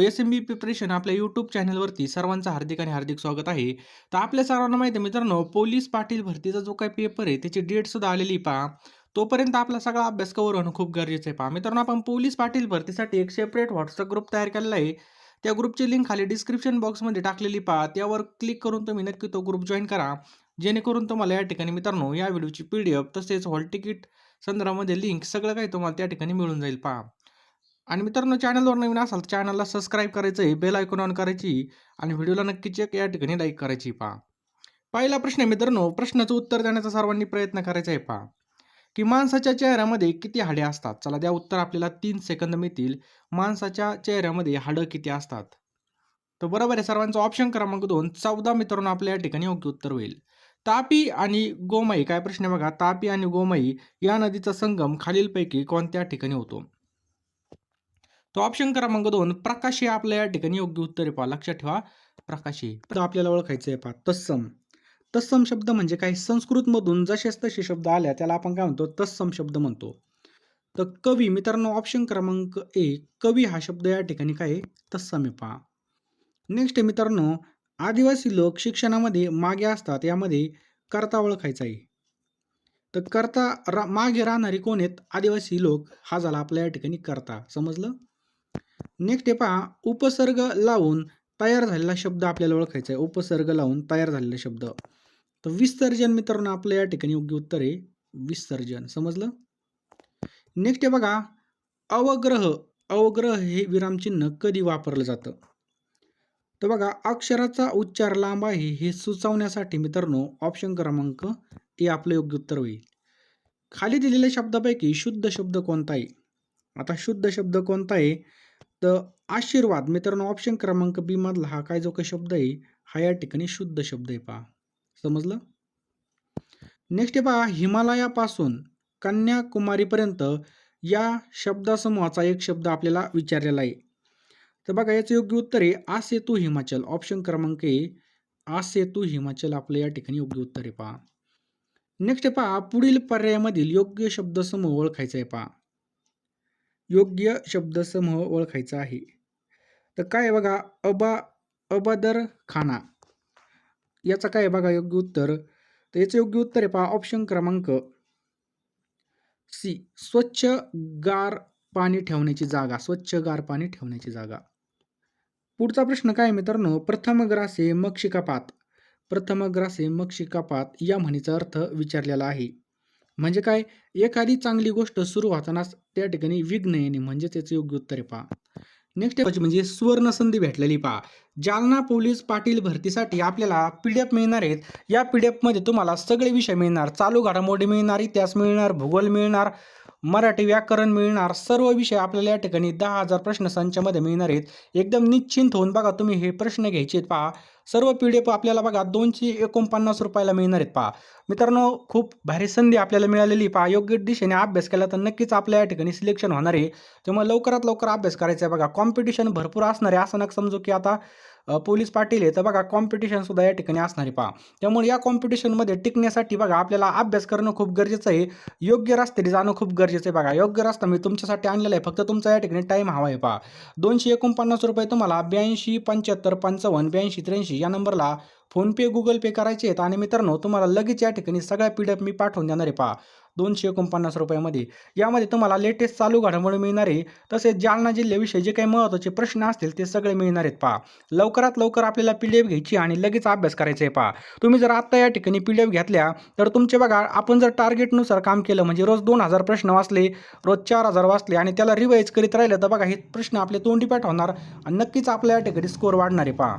S M B preparation आपल्या YouTube चॅनलवरती सर्वांचं हार्दिक आणि हार्दिक स्वागत आहे. तर आपल्या सर्वांना माहिती आहे मित्रांनो पोलीस पाटील भरतीचा जो काही पेपर आहे त्याची डेटसुद्धा आलेली पहा. तोपर्यंत आपला सगळा अभ्यास कवर होणं खूप गरजेचं आहे पहा. मित्रांनो आपण पोलीस पाटील भरतीसाठी एक सेपरेट व्हॉट्सअप ग्रुप तयार केलेला आहे. त्या ग्रुपची लिंक खाली डिस्क्रिप्शन बॉक्समध्ये टाकलेली पहा. त्यावर क्लिक करून तुम्ही नक्की तो ग्रुप जॉईन करा. जेणेकरून तुम्हाला या ठिकाणी मित्रांनो या व्हिडिओची पी डी एफ तसेच हॉल तिकीट संदर्भामध्ये लिंक सगळं काही तुम्हाला त्या ठिकाणी मिळून जाईल पहा. आणि मित्रांनो चॅनलवर नवीन असाल तर चॅनलला सबस्क्राईब करायचं आहे बेल आयकॉन ऑन करायची आणि व्हिडिओला नक्कीच एक या ठिकाणी लाईक करायची पहा. पहिला प्रश्न आहे मित्रांनो प्रश्नाचं उत्तर देण्याचा सर्वांनी प्रयत्न करायचा आहे पहा. की माणसाच्या चेहऱ्यामध्ये किती हाडे असतात? चला द्या उत्तर आपल्याला तीन सेकंद मिळतील. माणसाच्या चेहऱ्यामध्ये हाडं किती असतात? तर बरोबर आहे सर्वांचा ऑप्शन क्रमांक दोन चौदा मित्रांनो आपल्या या ठिकाणी योग्य उत्तर होईल. तापी आणि गोमाई काय प्रश्न आहे बघा? तापी आणि गोमाई या नदीचा संगम खालीलपैकी कोणत्या ठिकाणी होतो? तो ऑप्शन क्रमांक दोन. प्रकाशी आपल्या या ठिकाणी योग्य उत्तर आहे पहा. लक्षात ठेवा. प्रकाशी. तर आपल्याला ओळखायचं आहे पहा. तत्सम. तत्सम शब्द म्हणजे काय? संस्कृतमधून जसेच तसे शब्द आल्या त्याला आपण काय म्हणतो? तत्सम शब्द म्हणतो. तर कवी मित्रांनो ऑप्शन क्रमांक एक कवी हा शब्द या ठिकाणी काय आहे? तत्सम आहे पहा. नेक्स्ट मित्रांनो आदिवासी लोक शिक्षणामध्ये मागे असतात. यामध्ये करता ओळखायचा आहे. तर करता रा मागे राहणारे कोण आहेत? आदिवासी लोक. हा झाला आपल्या या ठिकाणी करता. समजलं? नेक्स्ट आहे पहा उपसर्ग लावून तयार झालेला शब्द आपल्याला ओळखायचा आहे. उपसर्ग लावून तयार झालेला शब्द. तर विसर्जन मित्रांनो आपलं या ठिकाणी योग्य उत्तर आहे. विसर्जन. समजलं? नेक्स्ट आहे बघा. अवग्रह. अवग्रह हे विरामचिन्ह कधी वापरलं जातं? तर बघा अक्षराचा उच्चार लांब आहे. हे सुचवण्यासाठी मित्रांनो ऑप्शन क्रमांक ए आपलं योग्य उत्तर होईल. खाली दिलेल्या शब्दापैकी शुद्ध शब्द कोणता आहे? आता शुद्ध शब्द कोणता आहे? तर आशीर्वाद मित्रांनो ऑप्शन क्रमांक बी मधला हा काय जो काही शब्द आहे हा या ठिकाणी शुद्ध शब्द आहे पहा. समजलं? नेक्स्ट आहे पहा हिमालयापासून कन्याकुमारीपर्यंत या शब्दासमूहाचा एक शब्द आपल्याला विचारलेला आहे. तर बघा याचं योग्य उत्तर आहे आ सेतू हिमाचल. ऑप्शन क्रमांक ए आ सेतू हिमाचल आपलं या ठिकाणी योग्य उत्तर आहे पहा. नेक्स्ट पहा पुढील पर्यायामधील योग्य शब्दसमूह ओळखायचा आहे पहा. योग्य शब्दसमूह ओळखायचा आहे. तर काय आहे बघा अबा अबादर खाना याचं काय आहे बघा योग्य उत्तर? तर याचं योग्य उत्तर आहे पहा ऑप्शन क्रमांक सी स्वच्छ गार पाणी ठेवण्याची जागा. स्वच्छ गार पाणी ठेवण्याची जागा. पुढचा प्रश्न काय मित्रांनो? प्रथम ग्रासे मक्षिकापात. प्रथम ग्रासे मक्षिकापात. या म्हणीचा अर्थ विचारलेला आहे. म्हणजे काय? एखादी चांगली गोष्ट सुरू होतानाच त्या ठिकाणी विघ्न येणे म्हणजे त्याचं योग्य उत्तर आहे पहा. नेक्स्ट म्हणजे सुवर्ण संधी भेटलेली पहा. जालना पोलीस पाटील भरतीसाठी आपल्याला पी डी एफ मिळणार आहेत. या पी डी एफमध्ये तुम्हाला सगळे विषय मिळणार. चालू घडामोडी मिळणार इतिहास मिळणार भूगोल मिळणार मराठी व्याकरण मिळणार. सर्व विषय आपल्याला या ठिकाणी दहा हजार प्रश्न संचामध्ये मिळणार आहेत. एकदम निश्चिंत होऊन बघा तुम्ही हे प्रश्न घ्यायचे आहेत पहा. सर्व पी डी एफ आपल्याला बघा दोनशे एकोणपन्नास रुपयाला मिळणार आहेत पहा. मित्रांनो खूप भारी संधी आपल्याला मिळालेली पहा. योग्य दिशेने अभ्यास केला तर नक्कीच आपल्या या ठिकाणी सिलेक्शन होणार आहे. त्यामुळे लवकरात लवकर अभ्यास करायचा आहे बघा. कॉम्पिटिशन भरपूर असणार आहे. असं नका समजू की आता पोलीस पाटील आहे. तर बघा कॉम्पिटिशन सुद्धा या ठिकाणी असणार आहे पहा. त्यामुळे या कॉम्पिटिशनमध्ये टिकण्यासाठी बघा आपल्याला अभ्यास करणं खूप गरजेचं आहे. योग्य रस्त्याने जाणं खूप गरजेचं आहे बघा. योग्य रस्ता मी तुमच्यासाठी आणलेला आहे. फक्त तुमचा या ठिकाणी टाईम हवा आहे पहा. दोनशे एकोणपन्नास रुपये तुम्हाला ब्याऐंशी पंच्याहत्तर पंचावन्न ब्याऐंशी त्र्याऐंशी या नंबरला फोनपे गुगल पे करायचे आहेत. आणि मित्रांनो तुम्हाला लगेच या ठिकाणी सगळ्या पी डी एफ मी पाठवून देणार आहे. पहा दोनशे एकोणपन्नास रुपयामध्ये. यामध्ये तुम्हाला लेटेस्ट चालू घडामोडी मिळणार आहे. तसेच जालना जिल्ह्याविषयी जे काही महत्त्वाचे प्रश्न असतील ते सगळे मिळणार आहेत. पहा लवकरात लवकर आपल्याला पी डी एफ घ्यायची आणि लगेच अभ्यास करायचा आहे. पहा तुम्ही जर आत्ता या ठिकाणी पी डी एफ घेतल्या तर तुमचे बघा आपण जर टार्गेटनुसार काम केलं म्हणजे रोज दोन हजार प्रश्न वाचले रोज चार हजार वाचले आणि त्याला रिवाईज करीत राहिलं तर बघा हे प्रश्न आपले तोंडी पाठ होणार आणि नक्कीच आपल्या या ठिकाणी स्कोअर वाढणार आहे. पहा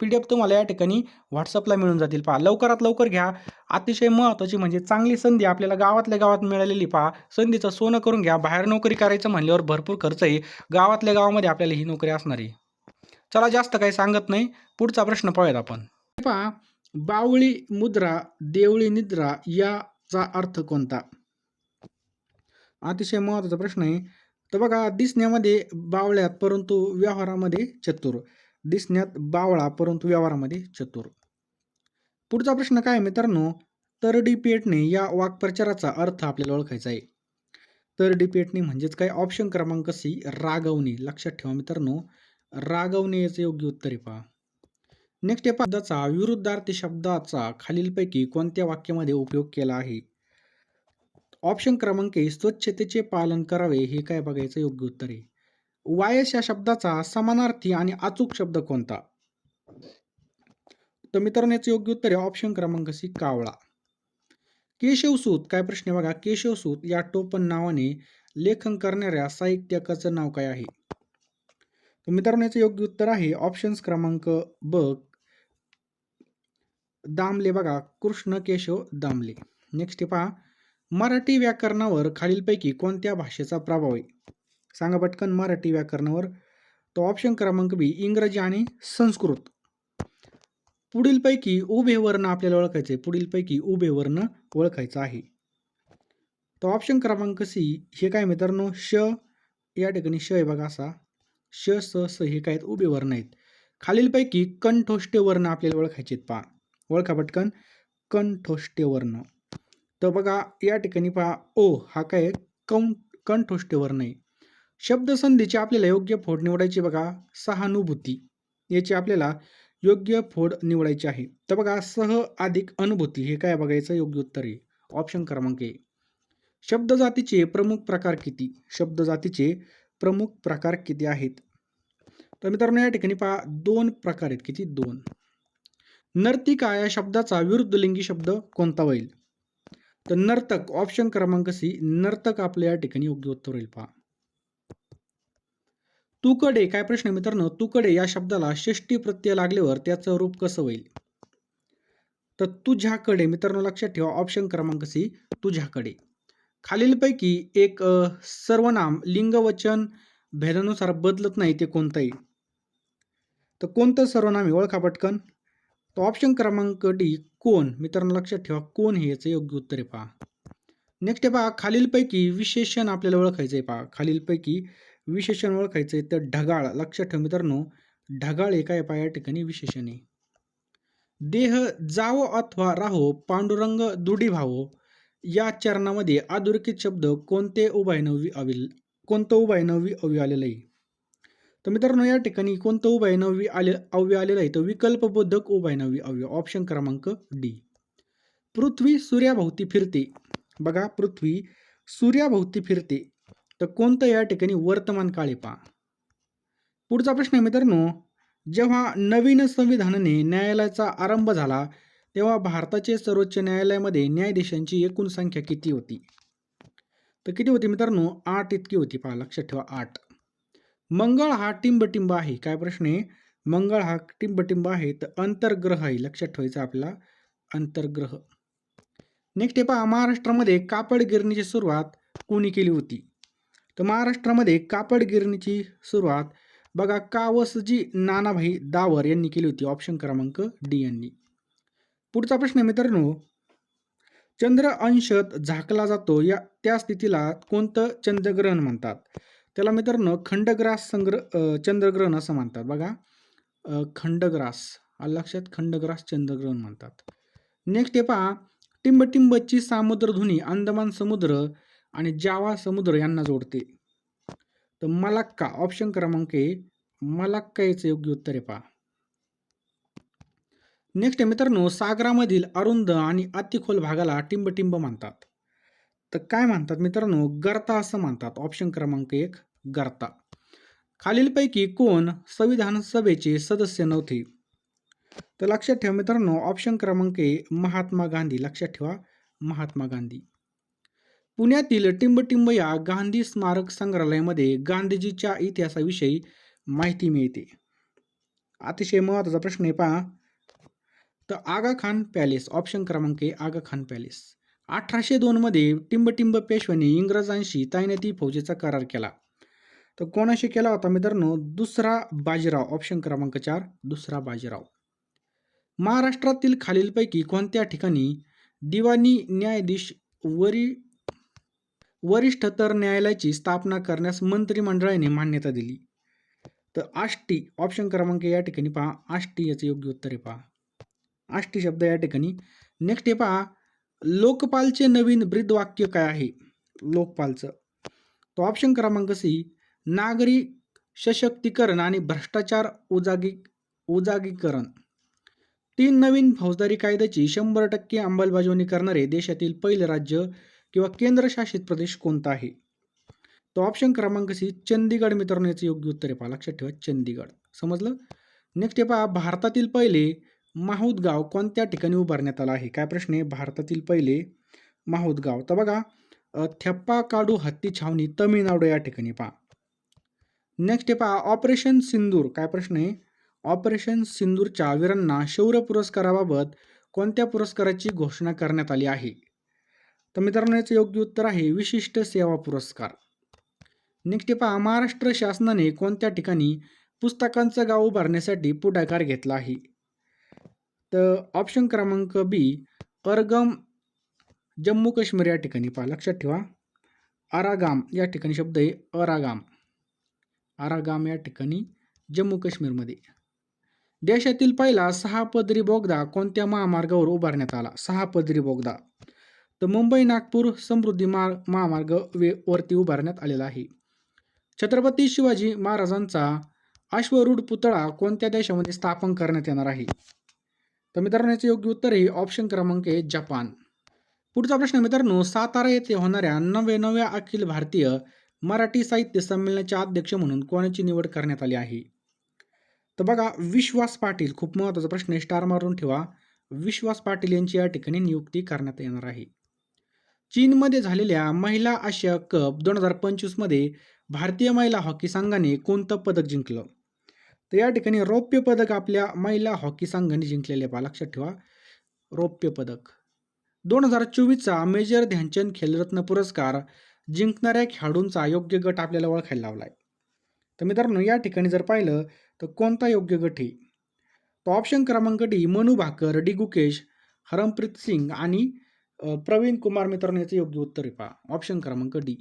पी डी एफ तुम्हाला या ठिकाणी व्हॉट्सअपला मिळून जातील. पहा लवकरात लवकर घ्या. अतिशय महत्त्वाची म्हणजे चांगली संधी आपल्याला गावातल्या गावात मिळालेली पहा. संधीचं सोनं करून घ्या. बाहेर नोकरी करायचं म्हणल्यावर भरपूर खर्च आहे गावातल्या गावामध्ये आपल्याला ही नोकरी असणार. आहे चला जास्त काही सांगत नाही. पुढचा प्रश्न पाहूयात आपण. पहा बावळी मुद्रा देवळी निद्रा याचा अर्थ कोणता? अतिशय महत्त्वाचा प्रश्न आहे. तर बघा दिसण्यामध्ये बावळ्यात परंतु व्यवहारामध्ये चतुर. दिसण्यात बावळा परंतु व्यवहारामध्ये चतुर. पुढचा प्रश्न काय आहे मित्रांनो? तरडी पेटणे या वाक्प्रचाराचा अर्थ आपल्याला ओळखायचा आहे. तरडी पेटणे म्हणजेच काय? ऑप्शन क्रमांक सी रागवणे. लक्षात ठेवा मित्रांनो. रागवणे याचे योग्य उत्तर आहे पहा. नेक्स्ट या पदाचा विरुद्धार्थी शब्दाचा खालीलपैकी कोणत्या वाक्यामध्ये उपयोग केला आहे? ऑप्शन क्रमांक स्वच्छतेचे पालन करावे. हे काय बघायचं? योग्य उत्तर आहे. वायस या शब्दाचा समानार्थी आणि अचूक शब्द कोणता? तर मित्रांनो याचं योग्य उत्तर आहे ऑप्शन क्रमांक सी कावळा. केशवसूत काय प्रश्न बघा? केशवसूत या टोपण नावाने लेखन करणाऱ्या साहित्यकाचं नाव काय आहे? तर मित्रांनो याचं योग्य उत्तर आहे ऑप्शन्स क्रमांक ब दामले बघा. कृष्ण केशव दामले. नेक्स्ट पहा. मराठी व्याकरणावर खालीलपैकी कोणत्या भाषेचा प्रभाव आहे? सांगा पटकन मराठी व्याकरणावर. तो ऑप्शन क्रमांक बी इंग्रजी आणि संस्कृत. पुढीलपैकी उभे वर्ण आपल्याला ओळखायचे. पुढीलपैकी उभे वर्ण ओळखायचं आहे. तो ऑप्शन क्रमांक सी हे काय मित्रांनो? श या ठिकाणी श आहे बघा असा. श स स हे काय उभे वर्ण आहेत. खालीलपैकी कंठोष्टे वर्ण आपल्याला ओळखायचे आहेत पहा. ओळखा पटकन. कंठोष्टे वर्ण. तर बघा या ठिकाणी पहा. ओ हा काय कं कंठोष्टे वर्ण आहे. शब्दसंधीची आपल्याला योग्य फोड निवडायची बघा सहानुभूती. याची आपल्याला योग्य फोड निवडायची आहे. तर बघा सह अधिक अनुभूती हे काय बघायचं? योग्य उत्तर आहे ऑप्शन क्रमांक ए. शब्दजातीचे प्रमुख प्रकार किती? शब्दजातीचे प्रमुख प्रकार किती आहेत? तर मित्रांनो या ठिकाणी पहा दोन प्रकार आहेत किती? दोन. नर्तिका या शब्दाचा विरुद्धलिंगी शब्द कोणता होईल? तर नर्तक ऑप्शन क्रमांक सी. नर्तक आपल्या या ठिकाणी योग्य उत्तर होईल पहा. तुकडे काय प्रश्न आहे मित्रांनो? तुकडे या शब्दाला षष्टी प्रत्यय लागल्यावर त्याचं रूप कसं होईल? तर तुझ्याकडे मित्रांनो लक्षात ठेवा ऑप्शन क्रमांक सी तुझ्याकडे. खालीलपैकी एक सर्वनाम लिंगवचन भेदानुसार बदलत नाही ते कोणतंही. तर कोणतं सर्वनाम आहे? ओळखा पटकन. तर ऑप्शन क्रमांक डी कोण? मित्रांनो लक्षात ठेवा कोण हे याचं योग्य उत्तर आहे पहा. नेक्स्ट आहे पहा खालीलपैकी विशेषण आपल्याला ओळखायचं आहे पहा. खालीलपैकी विशेषण ओळखायचं आहे तर ढगाळ. लक्षात ठेव मित्रांनो ढगाळ एका काय या ठिकाणी विशेषण. आहे देह जावो अथवा राहो पांडुरंग दुडी भावो या चरणामध्ये अधोरेखित शब्द कोणते उभयनवी अविल कोणतं उभयनवी अव्य आलेलं आहे? तर मित्रांनो या ठिकाणी कोणतं उभयनवी आले अव्य आलेलं आहे? तर विकल्पबोधक उभयनवी अव्य ऑप्शन क्रमांक डी पृथ्वी सूर्याभोवती फिरते. बघा पृथ्वी सूर्याभोवती फिरते. तर कोणतं या ठिकाणी वर्तमान काळे पहा. पुढचा प्रश्न आहे मित्रांनो जेव्हा नवीन संविधानाने न्यायालयाचा आरंभ झाला तेव्हा भारताचे सर्वोच्च न्यायालयामध्ये न्यायाधीशांची एकूण संख्या किती होती? तर किती होती मित्रांनो? आठ इतकी होती पहा लक्षात ठेवा आठ. मंगळ हा टिंबटिंब आहे. काय प्रश्न आहे? मंगळ हा टिंबटिंब आहे तर अंतर्ग्रह आहे. लक्षात ठेवायचा आपला अंतर्ग्रह. नेक्स्ट आहे पहा महाराष्ट्रामध्ये कापड गिरणीची सुरुवात कोणी केली होती? तर महाराष्ट्रामध्ये कापड गिरणीची सुरुवात बघा कावसजी नानाभाई दावर यांनी केली होती ऑप्शन क्रमांक डी यांनी. पुढचा प्रश्न मित्रांनो चंद्र अंशत झाकला जातो या त्या स्थितीला कोणतं चंद्रग्रहण म्हणतात? त्याला मित्रांनो खंडग्रास संग्रह चंद्रग्रहण असं म्हणतात बघा. खंडग्रास लक्षात? खंडग्रास चंद्रग्रहण म्हणतात. नेक्स्ट आहे पहा टिंबटिंबची सामुद्रधुनी अंदमान समुद्र आणि जावा समुद्र यांना जोडते. तर मलाक्का ऑप्शन क्रमांक ए मलाक्का याचं योग्य उत्तर आहे पहा. नेक्स्ट आहे मित्रांनो सागरामधील अरुंद आणि अतिखोल भागाला टिंबटिंब मानतात. तर काय म्हणतात मित्रांनो? गर्ता असं मानतात. ऑप्शन क्रमांक एक गर्ता. खालीलपैकी कोण संविधान सभेचे सदस्य नव्हते? तर लक्षात ठेवा मित्रांनो ऑप्शन क्रमांक ए महात्मा गांधी. लक्षात ठेवा महात्मा गांधी. पुण्यातील टिंबटिंब या गांधी स्मारक संग्रहालयामध्ये गांधीजीच्या इतिहासाविषयी माहिती मिळते. अतिशय महत्त्वाचा प्रश्न आहे पहा. तर आगा खान पॅलेस ऑप्शन क्रमांक आहे आगा खान पॅलेस. अठराशे दोनमध्ये टिंबटिंब पेशव्याने इंग्रजांशी तैनाती फौजेचा करार केला. तर कोणाशी केला होता मित्रांनो? दुसरा बाजीराव ऑप्शन क्रमांक चार दुसरा बाजीराव. महाराष्ट्रातील खालीलपैकी कोणत्या ठिकाणी दिवाणी न्यायाधीश वरी वरिष्ठ तर न्यायालयाची स्थापना करण्यास मंत्रिमंडळाने मान्यता दिली. तर आष्टी ऑप्शन क्रमांक या ठिकाणी पहा. आष्टी याचं योग्य उत्तर आहे पहा. आष्टी शब्द या ठिकाणी. नेक्स्ट आहे पहा. लोकपालचे नवीन ब्रीदवाक्य काय आहे? लोकपालचं. तो ऑप्शन क्रमांक सी. नागरी सशक्तीकरण आणि भ्रष्टाचार उजागी उजागीकरण. तीन नवीन फौजदारी कायद्याची शंभर टक्के अंमलबजावणी करणारे देशातील पहिले राज्य किंवा केंद्रशासित प्रदेश कोणता आहे तो ऑप्शन क्रमांक सी चंदीगड मित्रांनो याचं योग्य उत्तर आहे. पहा लक्षात ठेवा चंदीगड. समजलं? नेक्स्ट आहे पहा भारतातील पहिले माहूद गाव कोणत्या ठिकाणी उभारण्यात आलं आहे? काय प्रश्न आहे? भारतातील पहिले माहूद गाव. तर बघा थ्यप्पा काडू हत्ती छावणी तमिळनाडू या ठिकाणी पहा. नेक्स्ट आहे पहा ऑपरेशन सिंदूर. काय प्रश्न आहे? ऑपरेशन सिंदूरच्या वीरांना शौर्य पुरस्काराबाबत कोणत्या पुरस्काराची घोषणा करण्यात आली आहे? तर मित्रांनो याचं योग्य उत्तर आहे विशिष्ट सेवा पुरस्कार. नेक्स्ट पहा महाराष्ट्र शासनाने कोणत्या ठिकाणी पुस्तकांचं गाव उभारण्यासाठी पुढाकार घेतला आहे? तर ऑप्शन क्रमांक बी अरगम जम्मू काश्मीर या ठिकाणी पहा लक्षात ठेवा. आरागाम या ठिकाणी शब्द आहे अरागाम आरागाम या ठिकाणी जम्मू काश्मीरमध्ये. देशातील पहिला सहा पदरी बोगदा कोणत्या महामार्गावर उभारण्यात आला? सहा पदरी बोगदा. तर मुंबई नागपूर समृद्धी मार महामार्ग वे वरती उभारण्यात आलेला आहे. छत्रपती शिवाजी महाराजांचा अश्वरूढ पुतळा कोणत्या देशामध्ये स्थापन करण्यात येणार आहे? तर मित्रांनो याचे योग्य उत्तर हे ऑप्शन क्रमांक आहे जपान. पुढचा प्रश्न मित्रांनो सातारा येथे होणाऱ्या नव्या नव्या अखिल भारतीय मराठी साहित्य संमेलनाचे अध्यक्ष म्हणून कोणाची निवड करण्यात आली आहे? तर बघा विश्वास पाटील खूप महत्त्वाचा प्रश्न स्टार मारून ठेवा. विश्वास पाटील यांची या ठिकाणी नियुक्ती करण्यात येणार आहे. चीनमध्ये झालेल्या महिला आशिया कप दोन हजार पंचवीसमध्ये भारतीय महिला हॉकी संघाने कोणतं पदक जिंकलं? तर या ठिकाणी रौप्य पदक आपल्या महिला हॉकी संघाने जिंकलेले पहा. लक्षात ठेवा. रौप्य पदक. दोन हजार चोवीसचा मेजर ध्यानचंद खेलरत्न पुरस्कार जिंकणाऱ्या खेळाडूंचा योग्य गट आपल्याला ओळखायला लावला आहे तर मित्रांनो या ठिकाणी जर पाहिलं तर कोणता योग्य गट आहे? तो ऑप्शन क्रमांक डी मनु भाकर डी गुकेश हरमप्रीत सिंग आणि प्रवीण कुमार मित्रांनो याचं योग्य उत्तर आहे पहा. ऑप्शन क्रमांक डी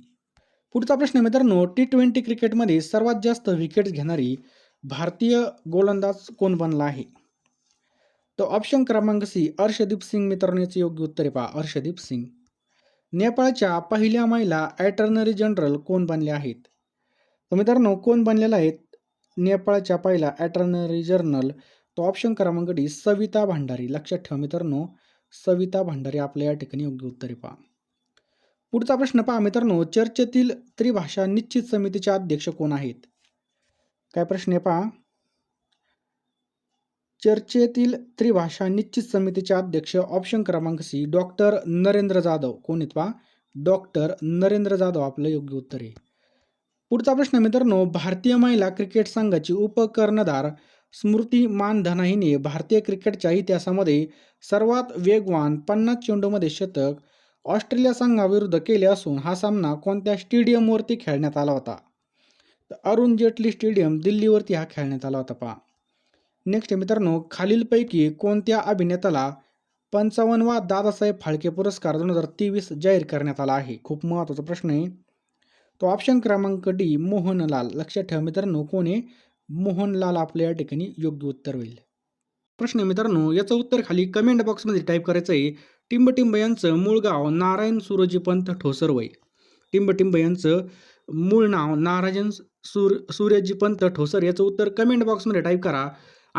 पुढचा प्रश्न मित्रांनो टी ट्वेंटी क्रिकेटमध्ये सर्वात जास्त विकेट्स घेणारी भारतीय गोलंदाज कोण बनला आहे? तर ऑप्शन क्रमांक सी अर्षदीप सिंग मित्रांनो याचं योग्य उत्तर आहे पहा. अर्षदीप सिंग. नेपाळच्या पहिल्या महिला ॲटर्नरी जनरल कोण बनल्या आहेत? तर मित्रांनो कोण बनलेला आहेत नेपाळच्या पहिला ॲटर्नरी जनरल तो ऑप्शन क्रमांक डी सविता भांडारी. लक्षात ठेवा मित्रांनो सविता भांडारी आपल्या या ठिकाणी योग्य उत्तरे पहा. पुढचा प्रश्न पहा मित्रांनो चर्चेतील त्रिभाषा निश्चित समितीचे अध्यक्ष कोण आहेत? काय प्रश्न आहे पहा? चर्चेतील त्रिभाषा निश्चित समितीचे अध्यक्ष ऑप्शन क्रमांक सी डॉक्टर नरेंद्र जाधव. कोण आहेत पहा? डॉक्टर नरेंद्र जाधव आपलं योग्य उत्तर आहे. पुढचा प्रश्न मित्रांनो भारतीय महिला क्रिकेट संघाची उपकर्णधार स्मृती मानधना हिने भारतीय क्रिकेटच्या इतिहासामध्ये सर्वात वेगवान पन्नास चेंडूमध्ये शतक ऑस्ट्रेलिया संघाविरुद्ध केले असून हा सामना कोणत्या स्टेडियमवरती खेळण्यात आला होता? तर अरुण जेटली स्टेडियम दिल्लीवरती हा खेळण्यात आला होता पहा. नेक्स्ट मित्रांनो खालीलपैकी कोणत्या अभिनेत्याला पंचावन्नवा दादासाहेब फाळके पुरस्कार दोन हजार तेवीस जाहीर करण्यात आला आहे? खूप महत्त्वाचा प्रश्न आहे. तो ऑप्शन क्रमांक डी मोहनलाल. लक्षात ठेवा मित्रांनो कोण आहे? मोहनलाल आपल्या या ठिकाणी योग्य उत्तर होईल. प्रश्न मित्रांनो याचं उत्तर खाली कमेंट बॉक्समध्ये टाईप करायचं आहे. टिंबटिंब यांचं मूळ गाव नारायण सूरजीपंत ठोसरवय टिंबटिंब यांचं मूळ नाव नारायण सूर सूर्यजीपंत ठोसर याचं उत्तर कमेंट बॉक्समध्ये टाईप करा.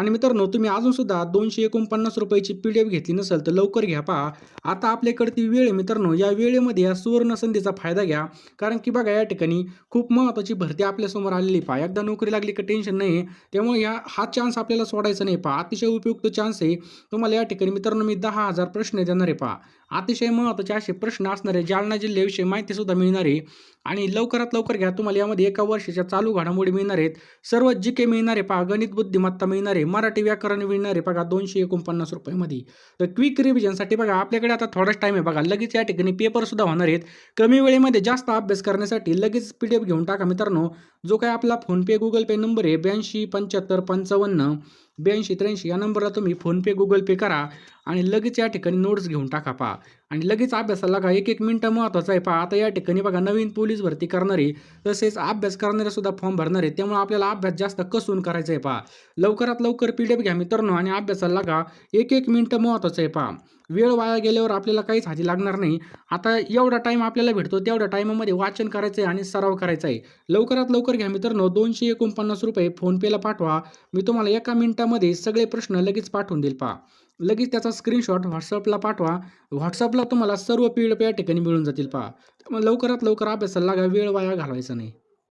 आणि मित्रांनो तुम्ही अजूनसुद्धा दोनशे एकोणपन्नास रुपयाची पी डी एफ घेतली नसेल तर लवकर घ्या पहा. आता आपल्याकडे ती वेळ आहे मित्रांनो या वेळेमध्ये या सुवर्ण संधीचा फायदा घ्या. कारण की बघा या ठिकाणी खूप महत्त्वाची भरती आपल्यासमोर आलेली पहा. एकदा नोकरी लागली का टेन्शन नाही आहे. त्यामुळे या हा चान्स आपल्याला सोडायचा नाही पहा. अतिशय उपयुक्त चान्स आहे. तुम्हाला या ठिकाणी मित्रांनो मी दहा हजार प्रश्न देणार आहे पहा. अतिशय महत्त्वाचे असे प्रश्न असणारे जालना जिल्ह्याविषयी माहितीसुद्धा मिळणार आहे. आणि लवकरात लवकर घ्या तुम्हाला यामध्ये एका वर्षाच्या चालू घडामोडी मिळणार आहेत. सर्व जी के मिळणारे पहा गणित बुद्धिमत्ता मिळणारे मराठी व्याकरण मिळणारे बघा दोनशे एकोणपन्नास रुपयामध्ये. तर क्विक रिव्हिजनसाठी बघा आपल्याकडे आता थोडाच टाईम आहे बघा लगेच या ठिकाणी पेपरसुद्धा होणार आहेत. कमी वेळेमध्ये जास्त अभ्यास करण्यासाठी लगेच पी डी एफ घेऊन टाका मित्रांनो. जो काय आपला फोनपे गुगल पे नंबर आहे ब्याऐंशी पंच्याहत्तर पंचावन्न. ब्याऐंशी त्र्याऐंशी या नंबरला तुम्ही फोनपे गुगल पे करा आणि लगेच या ठिकाणी नोट्स घेऊन टाका पहा. आणि लगेच अभ्यासाला का एक एक मिनटं महत्त्वाचं आहे. पहा आता या ठिकाणी बघा नवीन पोलीस भरती करणारी तसेच अभ्यास करणारे सुद्धा फॉर्म भरणार आहे त्यामुळे आपल्याला अभ्यास जास्त कसून करायचा आहे पहा. लवकरात लवकर पी डी एफ घ्या मित्रांनो आणि अभ्यासाला का एक एक मिनटं महत्त्वाचं आहे पहा. वेळ वाया गेल्यावर आपल्याला काहीच हाती लागणार नाही. आता एवढा टाईम आपल्याला भेटतो तेवढ्या टाईमामध्ये वाचन करायचं आहे आणि सराव करायचा आहे लवकरात लवकर घ्या मित्रांनो दोनशे एकोणपन्नास रुपये फोनपेला पाठवा. मी तुम्हाला एका मिनिटामध्ये सगळे प्रश्न लगेच पाठवून देईल पहा. लगेच त्याचा स्क्रीनशॉट व्हॉट्सअपला पाठवा. व्हॉट्सअपला तुम्हाला सर्व पी डी या ठिकाणी मिळून जातील पहा. त्यामुळे लवकरात लवकर अभ्यासाला लागा वेळ वाया घालवायचा नाही.